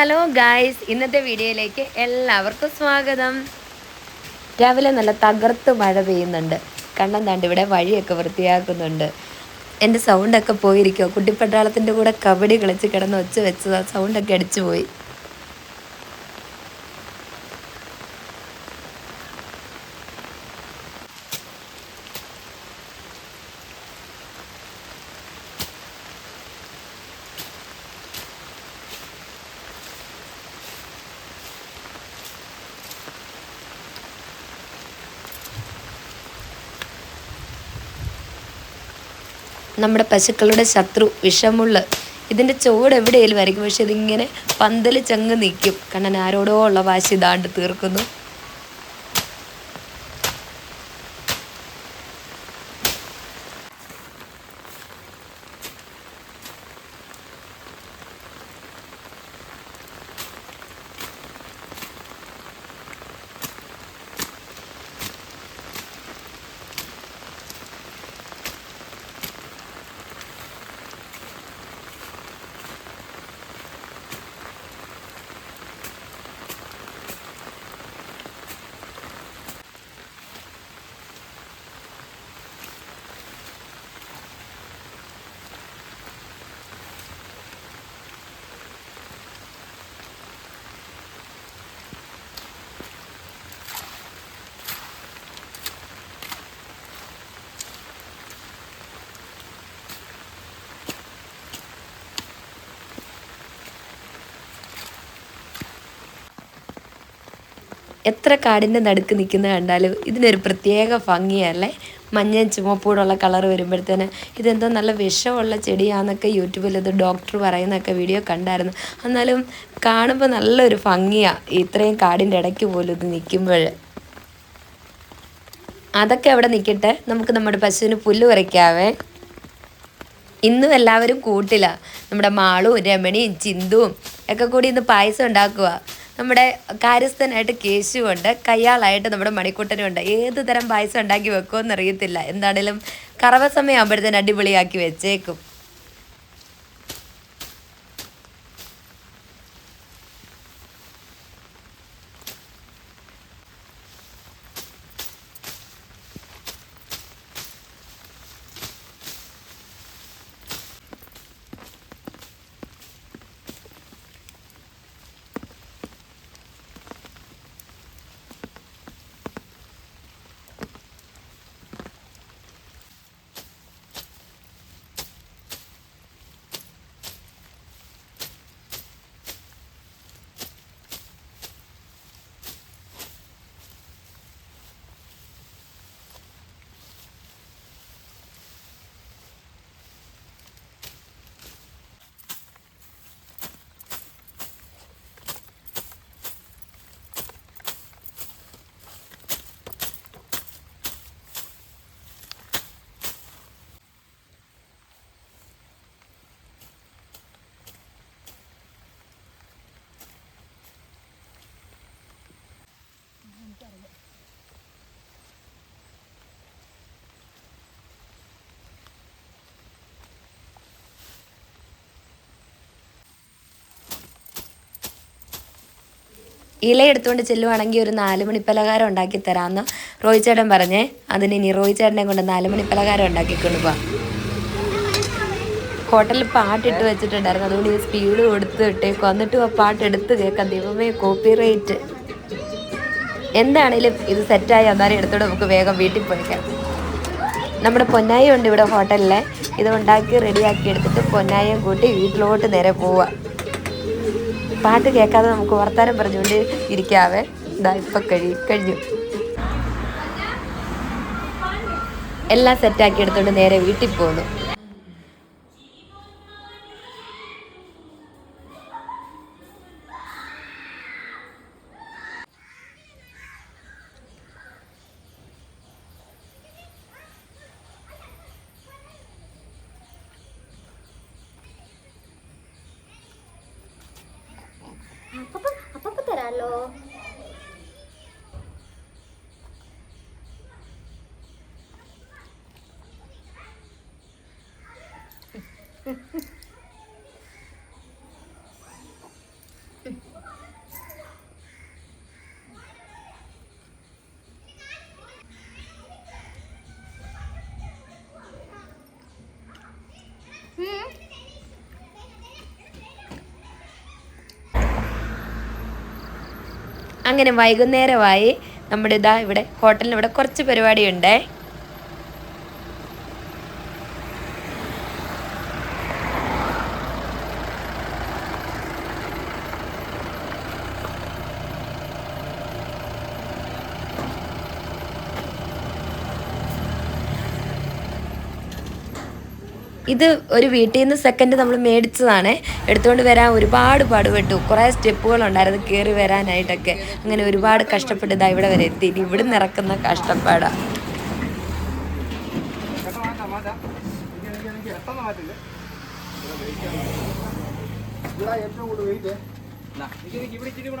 Hello guys ഇന്നത്തെ വീഡിയോയിലേക്ക് എല്ലാവർക്കും സ്വാഗതം. രാവിലെ നല്ല തകർത്ത് മഴ പെയ്യുന്നുണ്ട്. കണ്ണം താണ്ട് ഇവിടെ വഴിയൊക്കെ വൃത്തിയാക്കുന്നുണ്ട്. എന്റെ സൗണ്ടൊക്കെ പോയിരിക്കുമോ കുട്ടിപ്പട്ടാളത്തിന്റെ കൂടെ കബഡി കളിച്ച് കിടന്ന് ഒച്ച വെച്ചതാ. സൗണ്ടൊക്കെ അടിച്ചു പോയി നമ്മുടെ പശുക്കളുടെ ശത്രു വിഷമുള്ള. ഇതിന്റെ ചുവട് എവിടെയെങ്കിലും വരയ്ക്കും. പക്ഷെ ഇതിങ്ങനെ പന്തൽ ചങ്ങ് നിൽക്കും. കണ്ണൻ ആരോടോ ഉള്ള വാശി ഇതാണ്ട് തീർക്കുന്നു. എത്ര കാടിന്റെ നടുക്ക് നിൽക്കുന്ന കണ്ടാലും ഇതിനൊരു പ്രത്യേക ഭംഗിയല്ലേ? മഞ്ഞയും ചുമപ്പൂടുള്ള കളർ വരുമ്പോഴത്തേന് ഇതെന്തോ നല്ല വിഷമുള്ള ചെടിയാണെന്നൊക്കെ യൂട്യൂബിൽ ഇത് ഡോക്ടർ പറയുന്നൊക്കെ വീഡിയോ കണ്ടായിരുന്നു. എന്നാലും കാണുമ്പോൾ നല്ലൊരു ഭംഗിയാണ് ഇത്രയും കാടിന്റെ ഇടയ്ക്ക് പോലും ഇത് നിൽക്കുമ്പോൾ. അതൊക്കെ അവിടെ നിൽക്കട്ടെ നമുക്ക് നമ്മുടെ പശുവിന് പുല്ല് കുറയ്ക്കാവേ ഇന്നും എല്ലാവരും കൂട്ടില്ല നമ്മുടെ മാളും രമണിയും ചിന്തുവും ഒക്കെ കൂടി ഇന്ന് പായസം ഉണ്ടാക്കുക നമ്മുടെ കാര്യസ്ഥനായിട്ട് കേശുവുണ്ട്. കയ്യാളായിട്ട് നമ്മുടെ മണിക്കൂട്ടനുണ്ട്. ഏത് തരം പായസം ഉണ്ടാക്കി വെക്കുമെന്ന് അറിയത്തില്ല എന്താണേലും കറവ സമയം ആകുമ്പോഴത്തേന് അടിപൊളിയാക്കി വെച്ചേക്കും. ഇല എടുത്തുകൊണ്ട് ചെല്ലുവാണെങ്കിൽ ഒരു നാല് മണി പലഹാരം ഉണ്ടാക്കി തരാമെന്ന് റോയി ചേട്ടൻ പറഞ്ഞേ. അതിന് ഇനി റോയി ചേട്ടനെ കൊണ്ട് നാല് മണി പലഹാരം ഉണ്ടാക്കിക്കൊണ്ട് പോവാം. ഹോട്ടലിൽ പാട്ടിട്ട് വെച്ചിട്ടുണ്ടായിരുന്നു. അതുകൊണ്ട് ഈ സ്പീഡ് കൊടുത്ത് ഇട്ടേക്കും എന്നിട്ട് ആ പാട്ട് എടുത്ത് കേൾക്കാം. ദൈവമേ കോപ്പി റേറ്റ് എന്താണേലും ഇത് സെറ്റായി അന്നേരം എടുത്തോടെ നമുക്ക് വേഗം വീട്ടിൽ പോയിക്കാം നമ്മുടെ പൊന്നായി ഉണ്ട് ഇവിടെ ഹോട്ടലിലെ. ഇത് ഉണ്ടാക്കി റെഡിയാക്കി എടുത്തിട്ട് പൊന്നായിയും കൂട്ടി വീട്ടിലോട്ട് നേരെ പോവുക പാട്ട് കേൾക്കാതെ നമുക്ക് വർത്താനം പറഞ്ഞുകൊണ്ട് ഇരിക്കാവേ. ഇതാ ഇപ്പം കഴി കഴിഞ്ഞു. എല്ലാം സെറ്റാക്കി എടുത്തോണ്ട് നേരെ വീട്ടിൽ പോന്നു. അങ്ങനെ വൈകുന്നേരമായി നമ്മുടെ ഇതാ ഇവിടെ ഹോട്ടലിന് ഇവിടെ കുറച്ച് പരിപാടിയുണ്ടേ. ഇത് ഒരു വീട്ടിൽ നിന്ന് സെക്കൻഡ് നമ്മൾ മേടിച്ചതാണ്. എടുത്തുകൊണ്ട് വരാൻ ഒരുപാട് പാടുപെട്ടു. കുറേ സ്റ്റെപ്പുകൾ ഉണ്ടായിരുന്നു കയറി വരാനായിട്ടൊക്കെ. അങ്ങനെ ഒരുപാട് കഷ്ടപ്പെട്ട് ഇതാ ഇവിടെ വരെ എത്തി. ഇവിടെ നിറക്കുന്ന കഷ്ടപ്പാടാ. ഇവിടെ ഏറ്റവും കൂടുതൽ വെയിറ്റ് ഇവിടെ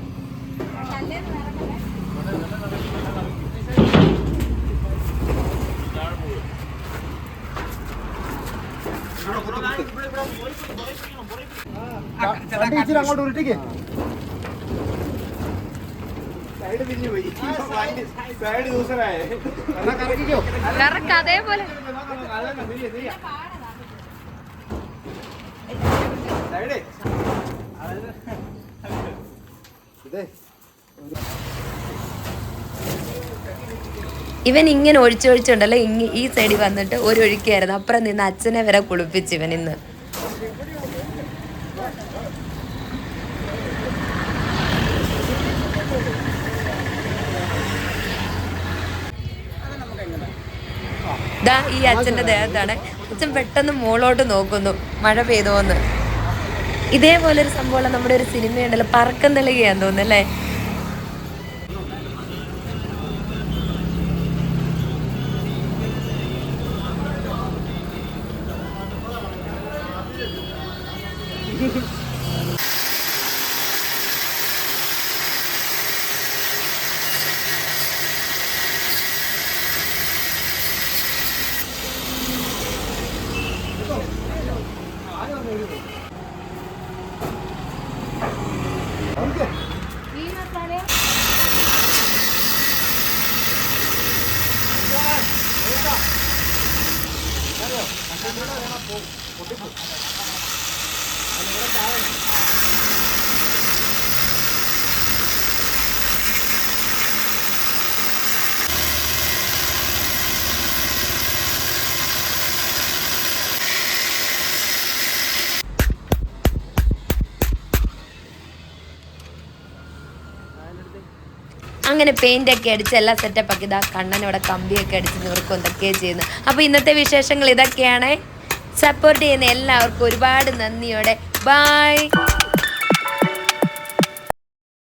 ഇച്ചിരി അങ്ങോട്ട് ഉരുട്ടിക്ക് സൈഡ് തിരിഞ്ഞു പോയി സൈഡ് ദൂസരായേ എന്നാ കറക്കിക്കോ അതേപോലെ സൈഡേ ഇതേ. ഇവൻ ഇങ്ങനെ ഒഴിച്ചൊഴിച്ചുണ്ടല്ലോ ഇങ്ങ ഈ സൈഡിൽ വന്നിട്ട് ഒരു ഒഴുക്കായിരുന്നു. അപ്പുറം നിന്ന് അച്ഛനെ വരെ കുളിപ്പിച്ചു ഇവൻ ഇന്ന്. ദാ ഈ അച്ഛന്റെ ദേഹത്താണ്. അച്ഛൻ പെട്ടെന്ന് മുകളോട്ട് നോക്കുന്നു. മഴ പെയ്തോന്ന്. ഇതേപോലെ ഒരു സംഭവമുള്ള നമ്മുടെ ഒരു സിനിമയുണ്ടല്ലോ പറക്കം തെളിയുകയാന്ന് തോന്നുന്നു അല്ലേ? Gracias. അങ്ങനെ പെയിന്റ് ഒക്കെ അടിച്ച് എല്ലാം സെറ്റപ്പ് ആക്കി ഇതാ കണ്ണനോടെ കമ്പിയൊക്കെ അടിച്ച് നിവർക്കും എന്തൊക്കെയാണ് ചെയ്യുന്നു. അപ്പോൾ ഇന്നത്തെ വിശേഷങ്ങൾ ഇതൊക്കെയാണ്. സപ്പോർട്ട് ചെയ്യുന്ന എല്ലാവർക്കും ഒരുപാട് നന്ദിയോടെ Bye!